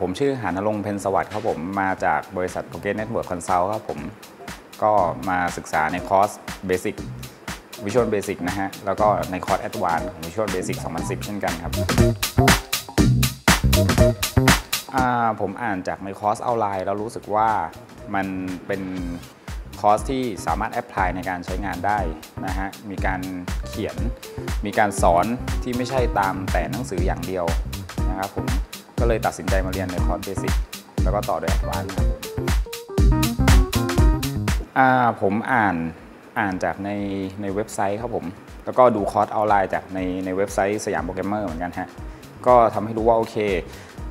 ผมชื่อหานรงค์เพนสวัสดิ์ครับผมมาจากบริษัท g o g e t Network Consult ครับผมก็มาศึกษาในคอร์ส Basic Visual Basic นะฮะ แล้วก็ในคอร์ส Advanced ของ Visual Basic 2010 เช่นกันครับผมอ่านจากในคอร์สออนไลน์แล้วรู้สึกว่ามันเป็นคอร์สที่สามารถแอพพลายในการใช้งานได้นะฮะ มีการเขียน มีการสอนที่ไม่ใช่ตามแต่หนังสืออย่างเดียวนะครับผม ก็เลยตัดสินใจมาเรียนในคอร์สเบสิกแล้วก็ต่อด้วยแอดวานซ์ผมอ่าผมอ่านอ่านจากในในเว็บไซต์ครับผม แล้วก็ดูคอร์สออนไลน์จากในในเว็บไซต์สยามโปรแกรมเมอร์เหมือนกันฮะ ก็ทำให้รู้ว่าโอเค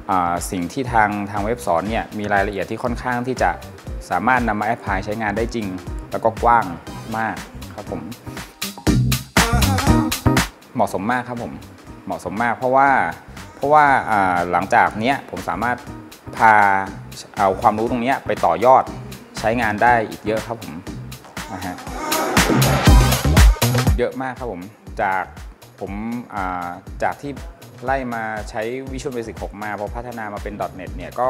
อ่าสิ่งที่ทางทางเว็บสอนเนี่ยมีรายละเอียดที่ค่อนข้างที่จะสามารถนำมาแอพพลายใช้งานได้จริง แล้วก็กว้างมากครับผม เหมาะสมมากครับผม เหมาะสมมากเพราะว่า ราะว่าหลังจากเนี้ยผมสามารถพาเอาความรู้ตรงเนี้ยไปต่อยอดใช้งานได้อีกเยอะครับผมนะฮะเยอะมากครับผมจากผมาจากที่ไล่มาใช้ Visual Basic 6 มาพอพัฒนามาเป็น .NET เนี่ยก็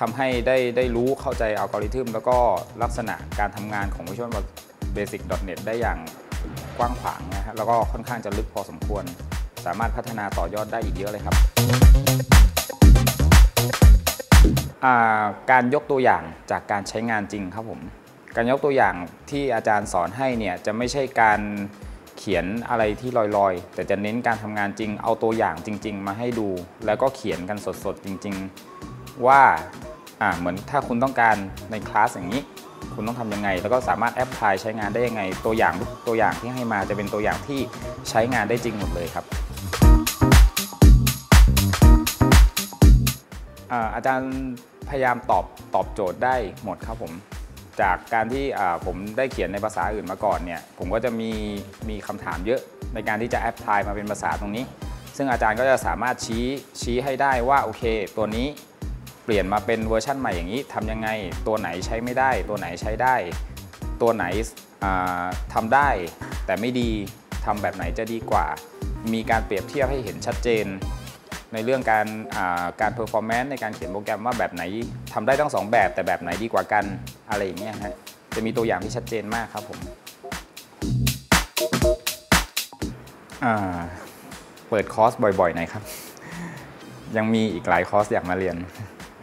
ทำให้ได้ได้รู้เข้าใจอัลกอริทึมแล้วก็ลักษณะการทำงานของ Visual Basic .NET ได้อย่างกว้างขวางนะฮะแล้วก็ค่อนข้างจะลึกพอสมควร สามารถพัฒนาต่อยอดได้อีกเยอะเลยครับ การยกตัวอย่างจากการใช้งานจริงครับผม การยกตัวอย่างที่อาจารย์สอนให้เนี่ยจะไม่ใช่การเขียนอะไรที่ลอยๆ แต่จะเน้นการทำงานจริง เอาตัวอย่างจริง ๆ มาให้ดู แล้วก็เขียนกันสดๆจริง ๆ ว่าเหมือนถ้าคุณต้องการในคลาสอย่างนี้ คุณต้องทำยังไง แล้วก็สามารถแอพพลายใช้งานได้ยังไง ตัวอย่างทุกตัวอย่างที่ให้มาจะเป็นตัวอย่างที่ใช้งานได้จริงหมดเลยครับ อาจารย์พยายามตอบตอบโจทย์ได้หมดครับผม จากการที่ผมได้เขียนในภาษาอื่นมาก่อนเนี่ยผมก็จะมีมีคำถามเยอะในการที่จะแอพพลายมาเป็นภาษาตรงนี้ ซึ่งอาจารย์ก็จะสามารถชี้ชี้ให้ได้ว่าโอเค ตัวนี้เปลี่ยนมาเป็นเวอร์ชั่นใหม่อย่างนี้ทำยังไง ตัวไหนใช้ไม่ได้ ตัวไหนใช้ได้ ตัวไหนทำได้ แต่ไม่ดีทำแบบไหนจะดีกว่า มีการเปรียบเทียบให้เห็นชัดเจน ในเรื่องการการเพอร์ฟอร์แมนซ์ในการเขียนโปรแกรมว่าแบบไหนทำได้ทั้งสองแบบแต่แบบไหนดีกว่ากันอะไรอย่างเงี้ยฮะจะมีตัวอย่างที่ชัดเจนมากครับผมเปิดคอร์สบ่อยๆหน่อยครับ ยังมีอีกหลายคอร์สอยากมาเรียน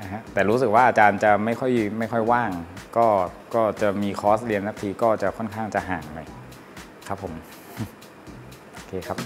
นะฮะแต่รู้สึกว่าอาจารย์จะไม่ค่อยไม่ค่อยว่าง ก็ก็จะมีคอร์สเรียนนักทีก็จะค่อนข้างจะห่างหน่อยครับผม โอเคครับ